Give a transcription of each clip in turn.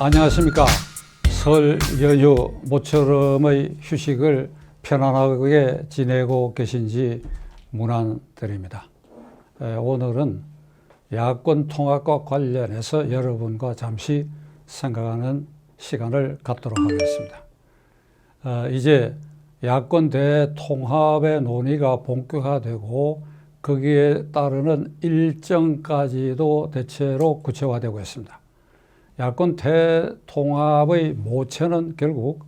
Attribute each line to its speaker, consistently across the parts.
Speaker 1: 안녕하십니까. 설 연휴 모처럼의 휴식을 편안하게 지내고 계신지 문안드립니다. 에, 오늘은 야권 통합과 관련해서 여러분과 잠시 생각하는 시간을 갖도록 하겠습니다. 어, 이제 야권 대통합의 논의가 본격화되고 거기에 따르는 일정까지도 대체로 구체화되고 있습니다. 야권 대통합의 모체는 결국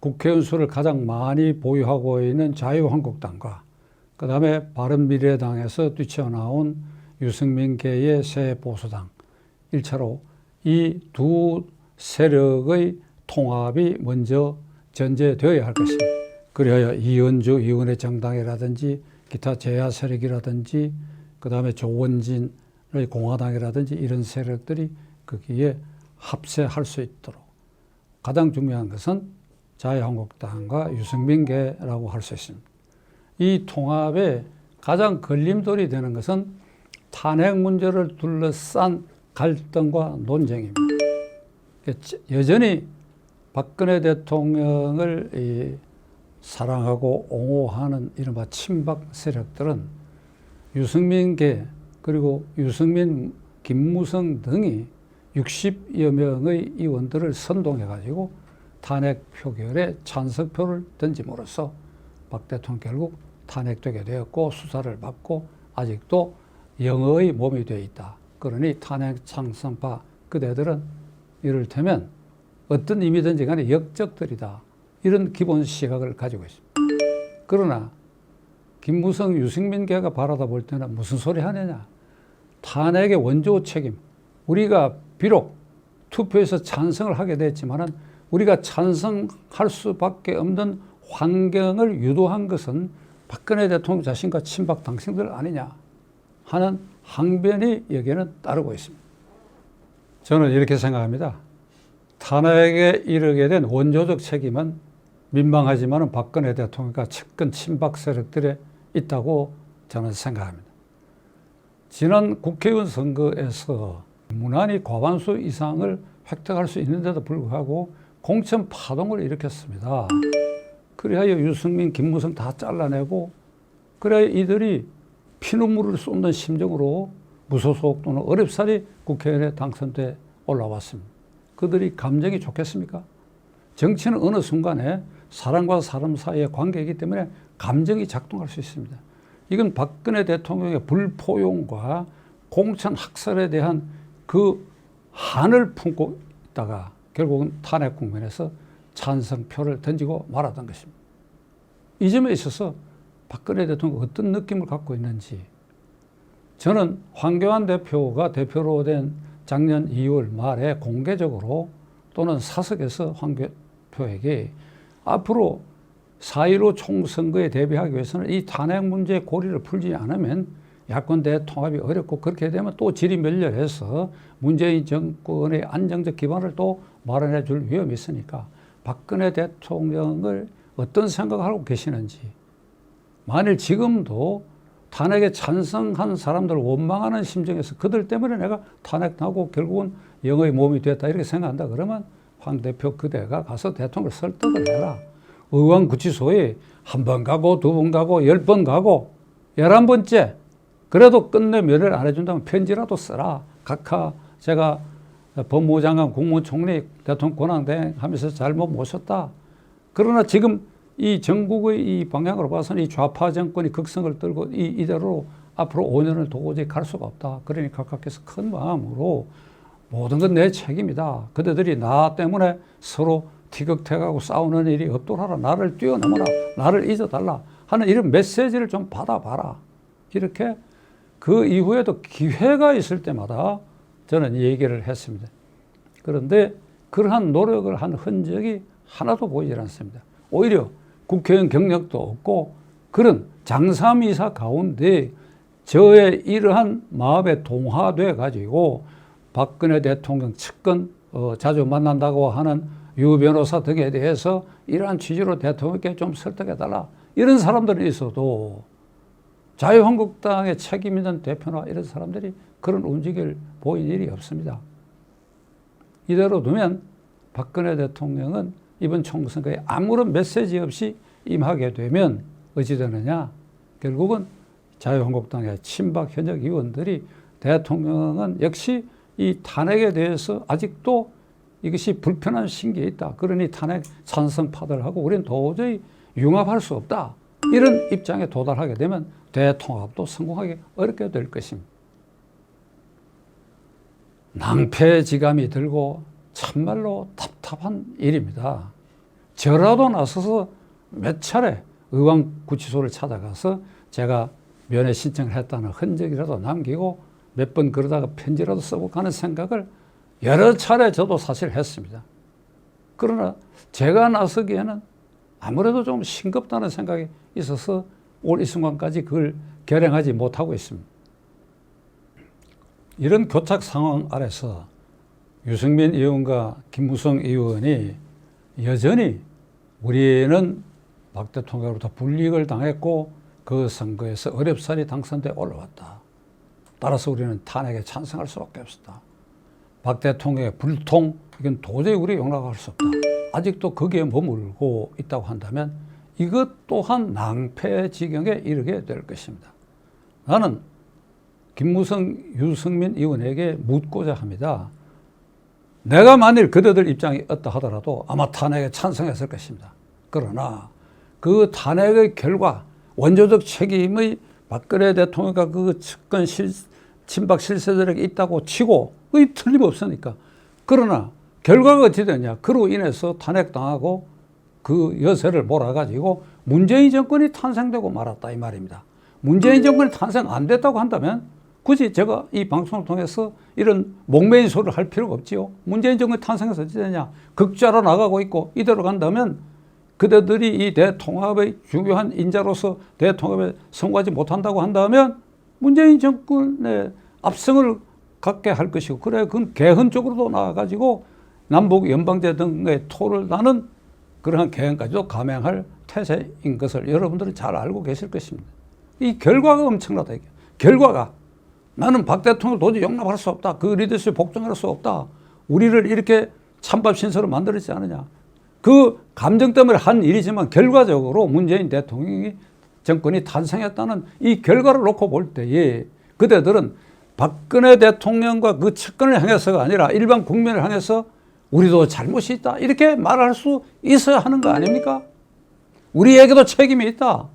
Speaker 1: 국회의원 수를 가장 많이 보유하고 있는 자유한국당과 그 다음에 바른미래당에서 뛰쳐나온 유승민계의 새 보수당 일차로 이 두 세력의 통합이 먼저 전제되어야 할 것입니다. 그래야 이현주, 이은혜 정당이라든지 기타 제야 세력이라든지 그 다음에 조원진의 공화당이라든지 이런 세력들이 거기에 합세할 수 있도록 가장 중요한 것은 자유한국당과 유승민계라고 할 수 있습니다. 이 통합에 가장 걸림돌이 되는 것은 탄핵 문제를 둘러싼 갈등과 논쟁입니다. 여전히 박근혜 대통령을 이 사랑하고 옹호하는 이른바 친박 세력들은 유승민계 그리고 유승민, 김무성 등이 60여 명의 의원들을 선동해 가지고 탄핵 표결에 찬성표를 던짐으로써 박 대통령 결국 탄핵되게 되었고 수사를 받고 아직도 영어의 몸이 되어 있다. 그러니 탄핵 찬성파 그대들은 이를테면 어떤 의미든지 간에 역적들이다. 이런 기본 시각을 가지고 있습니다. 그러나 김무성, 유승민계가 바라다 볼 때는 무슨 소리 하느냐. 탄핵의 원조 책임. 우리가 비록 투표에서 찬성을 하게 됐지만은 우리가 찬성할 수밖에 없는 환경을 유도한 것은 박근혜 대통령 자신과 친박 당신들 아니냐 하는 항변이 여기에는 따르고 있습니다. 저는 이렇게 생각합니다. 탄핵에 이르게 된 원조적 책임은 민망하지만 박근혜 대통령과 측근 친박 세력들에 있다고 저는 생각합니다. 지난 국회의원 선거에서 무난히 과반수 이상을 획득할 수 있는데도 불구하고 공천 파동을 일으켰습니다. 그래야 유승민, 김무성 다 잘라내고 그래야 이들이 피눈물을 쏟는 심정으로 무소속 또는 어렵사리 국회의원에 당선돼 올라왔습니다. 그들이 감정이 좋겠습니까? 정치는 어느 순간에 사람과 사람 사이의 관계이기 때문에 감정이 작동할 수 있습니다. 이건 박근혜 대통령의 불포용과 공천 학살에 대한 그 한을 품고 있다가 결국은 탄핵 국면에서 찬성표를 던지고 말았던 것입니다. 이 점에 있어서 박근혜 대통령 어떤 느낌을 갖고 있는지 저는 황교안 대표가 대표로 된 작년 2월 말에 공개적으로 또는 사석에서 황 대표에게 앞으로 4.15 총선거에 대비하기 위해서는 이 탄핵 문제의 고리를 풀지 않으면 야권 대 통합이 어렵고 그렇게 되면 또 질이 멸렬해서 문재인 정권의 안정적 기반을 또 마련해 줄 위험이 있으니까 박근혜 대통령을 어떤 생각을 하고 계시는지 만일 지금도 탄핵에 찬성한 사람들을 원망하는 심정에서 그들 때문에 내가 탄핵하고 결국은 영의 몸이 됐다 이렇게 생각한다 그러면 황 대표 그대가 가서 대통령을 설득을 해라. 의원구치소에 한 번 가고 두 번 가고 열 번 가고 열한 번째 그래도 끝내 면회를 안 해준다면 편지라도 써라. 각하 제가 법무부 장관 국무총리 대통령 권한대행 하면서 잘못 모셨다. 그러나 지금 이 전국의 이 방향으로 봐서는 이 좌파 정권이 극성을 떨고 이, 이대로 앞으로 5년을 도저히 갈 수가 없다. 그러니 각하께서 큰 마음으로 모든 건 내 책임이다. 그대들이 나 때문에 서로 티격태격하고 싸우는 일이 없도록 하라. 나를 뛰어넘어라. 나를 잊어달라. 하는 이런 메시지를 좀 받아봐라. 이렇게 그 이후에도 기회가 있을 때마다 저는 이 얘기를 했습니다. 그런데 그러한 노력을 한 흔적이 하나도 보이질 않습니다. 오히려 국회의원 경력도 없고 그런 장삼이사 가운데 저의 이러한 마음에 동화돼 가지고 박근혜 대통령 측근 어, 자주 만난다고 하는 유 변호사 등에 대해서 이러한 취지로 대통령께 좀 설득해달라 이런 사람들이 있어도 자유한국당의 책임 있는 대표나 이런 사람들이 그런 움직임을 보인 일이 없습니다. 이대로 두면 박근혜 대통령은 이번 총선거에 아무런 메시지 없이 임하게 되면 어찌 되느냐? 결국은 자유한국당의 친박 현역 의원들이 대통령은 역시 이 탄핵에 대해서 아직도 이것이 불편한 신기에 있다. 그러니 탄핵 찬성파들 하고 우리는 도저히 융합할 수 없다. 이런 입장에 도달하게 되면 대통합도 성공하기 어렵게 될 것입니다. 낭패지감이 들고 참말로 답답한 일입니다. 저라도 나서서 몇 차례 의왕구치소를 찾아가서 제가 면회 신청을 했다는 흔적이라도 남기고 몇 번 그러다가 편지라도 써고 가는 생각을 여러 차례 저도 사실 했습니다. 그러나 제가 나서기에는 아무래도 좀 싱겁다는 생각이 있어서 올 이 순간까지 그걸 결행하지 못하고 있습니다. 이런 교착 상황 아래서 유승민 의원과 김무성 의원이 여전히 우리는 박 대통령으로부터 불이익을 당했고 그 선거에서 어렵사리 당선돼 올라왔다. 따라서 우리는 탄핵에 찬성할 수밖에 없었다. 박 대통령의 불통 이건 도저히 우리 용납할 수 없다. 아직도 거기에 머물고 있다고 한다면 이것 또한 낭패 지경에 이르게 될 것입니다. 나는 김무성, 유승민 의원에게 묻고자 합니다. 내가 만일 그대들 입장이 어떠 하더라도 아마 탄핵에 찬성했을 것입니다. 그러나 그 탄핵의 결과 원조적 책임의 박근혜 대통령과 그 측근 실, 친박 실세들에게 있다고 치고 의 틀림없으니까. 그러나 결과가 어찌 되냐. 그로 인해서 탄핵당하고 그 여세를 몰아가지고 문재인 정권이 탄생되고 말았다 이 말입니다. 문재인 정권이 탄생 안 됐다고 한다면 굳이 제가 이 방송을 통해서 이런 목매인 소리를 할 필요가 없지요. 문재인 정권이 탄생해서 어찌 되냐. 극좌로 나가고 있고 이대로 간다면 그대들이 이 대통합의 중요한 인자로서 대통합에 성공하지 못한다고 한다면 문재인 정권의 압승을 갖게 할 것이고 그래 그건 개헌 쪽으로도 나아가지고 남북 연방제 등의 토를 나는 그러한 개헌까지도 감행할 태세인 것을 여러분들은 잘 알고 계실 것입니다. 이 결과가 엄청나다 이게 결과가 나는 박 대통령 도저히 용납할 수 없다. 그 리더십 복종할 수 없다. 우리를 이렇게 찬밥 신세로 만들었지 않느냐. 그 감정 때문에 한 일이지만 결과적으로 문재인 대통령이 정권이 탄생했다는 이 결과를 놓고 볼 때에 그대들은 박근혜 대통령과 그 측근을 향해서가 아니라 일반 국민을 향해서 우리도 잘못이 있다. 이렇게 말할 수 있어야 하는 거 아닙니까? 우리에게도 책임이 있다.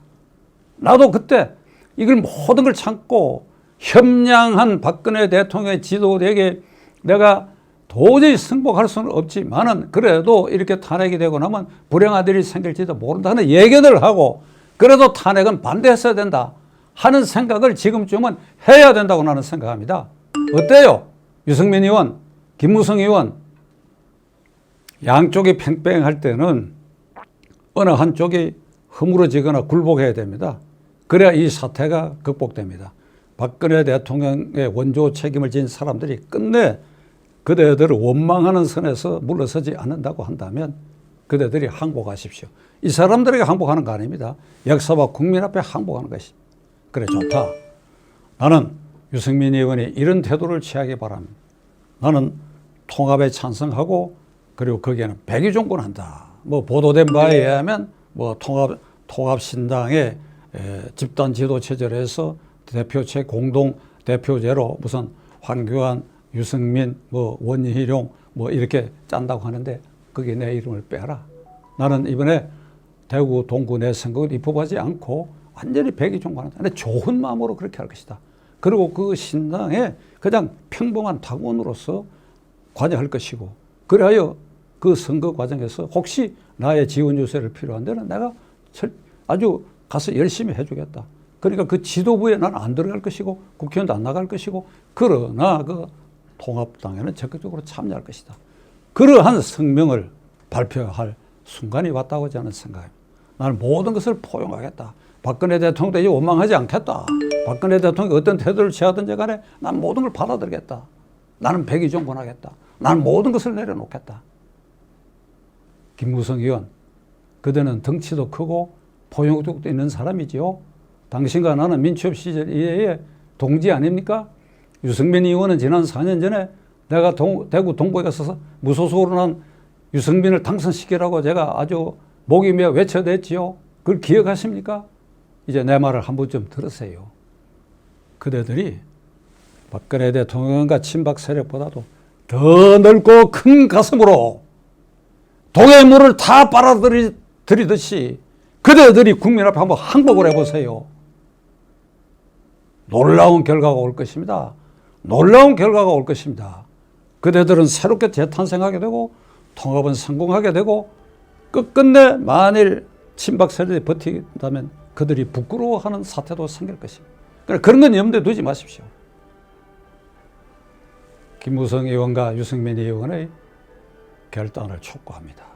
Speaker 1: 나도 그때 이걸 모든 걸 참고 협량한 박근혜 대통령의 지도에게 내가 도저히 승복할 수는 없지만은 그래도 이렇게 탄핵이 되고 나면 불행한 일이 생길지도 모른다는 예견을 하고 그래도 탄핵은 반대했어야 된다 하는 생각을 지금쯤은 해야 된다고 나는 생각합니다. 어때요? 유승민 의원, 김무성 의원 양쪽이 팽팽할 때는 어느 한쪽이 허물어지거나 굴복해야 됩니다. 그래야 이 사태가 극복됩니다. 박근혜 대통령의 원조 책임을 진 사람들이 끝내 그대들을 원망하는 선에서 물러서지 않는다고 한다면 그대들이 항복하십시오. 이 사람들에게 항복하는 거 아닙니다. 역사와 국민 앞에 항복하는 것이. 그래 좋다. 나는 유승민 의원이 이런 태도를 취하기 바랍니다. 나는 통합에 찬성하고 그리고 거기에는 백의종군 한다. 뭐 보도된 바에 의하면 뭐 통합 통합 신당의 집단 지도 체제에서 대표체 공동 대표제로 무슨 황교안, 유승민, 뭐 원희룡 뭐 이렇게 짠다고 하는데 거기에 내 이름을 빼라. 나는 이번에 대구 동구 내 선거를 입법하지 않고 완전히 백의종관한다. 근데 좋은 마음으로 그렇게 할 것이다. 그리고 그 신당에 그냥 평범한 당원으로서 관여할 것이고 그래야 그 선거 과정에서 혹시 나의 지원 유세를 필요한 데는 내가 아주 가서 열심히 해주겠다. 그러니까 그 지도부에 나는 안 들어갈 것이고 국회의원도 안 나갈 것이고 그러나 그 통합당에는 적극적으로 참여할 것이다. 그러한 성명을 발표할 순간이 왔다고 저는 생각합니다. 나는 모든 것을 포용하겠다. 박근혜 대통령도 이제 원망하지 않겠다. 박근혜 대통령이 어떤 태도를 취하든지 간에 난 모든 걸 받아들이겠다. 나는 백의종군하겠다. 나는 모든 것을 내려놓겠다. 김무성 의원, 그대는 덩치도 크고 포용력도 있는 사람이지요. 당신과 나는 민취업 시절 이외에 동지 아닙니까? 유승민 의원은 지난 4년 전에 내가 동- 대구 동부에 가서 무소속으로 난 유승민을 당선시키라고 제가 아주 목이 며 외쳐댔지요. 그걸 기억하십니까? 이제 내 말을 한 번쯤 들으세요. 그대들이 박근혜 대통령과 친박 세력보다도 더 넓고 큰 가슴으로 동해 물을 다 빨아들이듯이 그대들이 국민 앞에 한번 항복을 해보세요. 놀라운 결과가 올 것입니다. 놀라운 결과가 올 것입니다. 그대들은 새롭게 재탄생하게 되고 통합은 성공하게 되고 끝끝내 만일 친박 세력이 버틴다면 그들이 부끄러워하는 사태도 생길 것입니다. 그러니까 그런 건 염두에 두지 마십시오. 김무성 의원과 유승민 의원의 결단을 촉구합니다.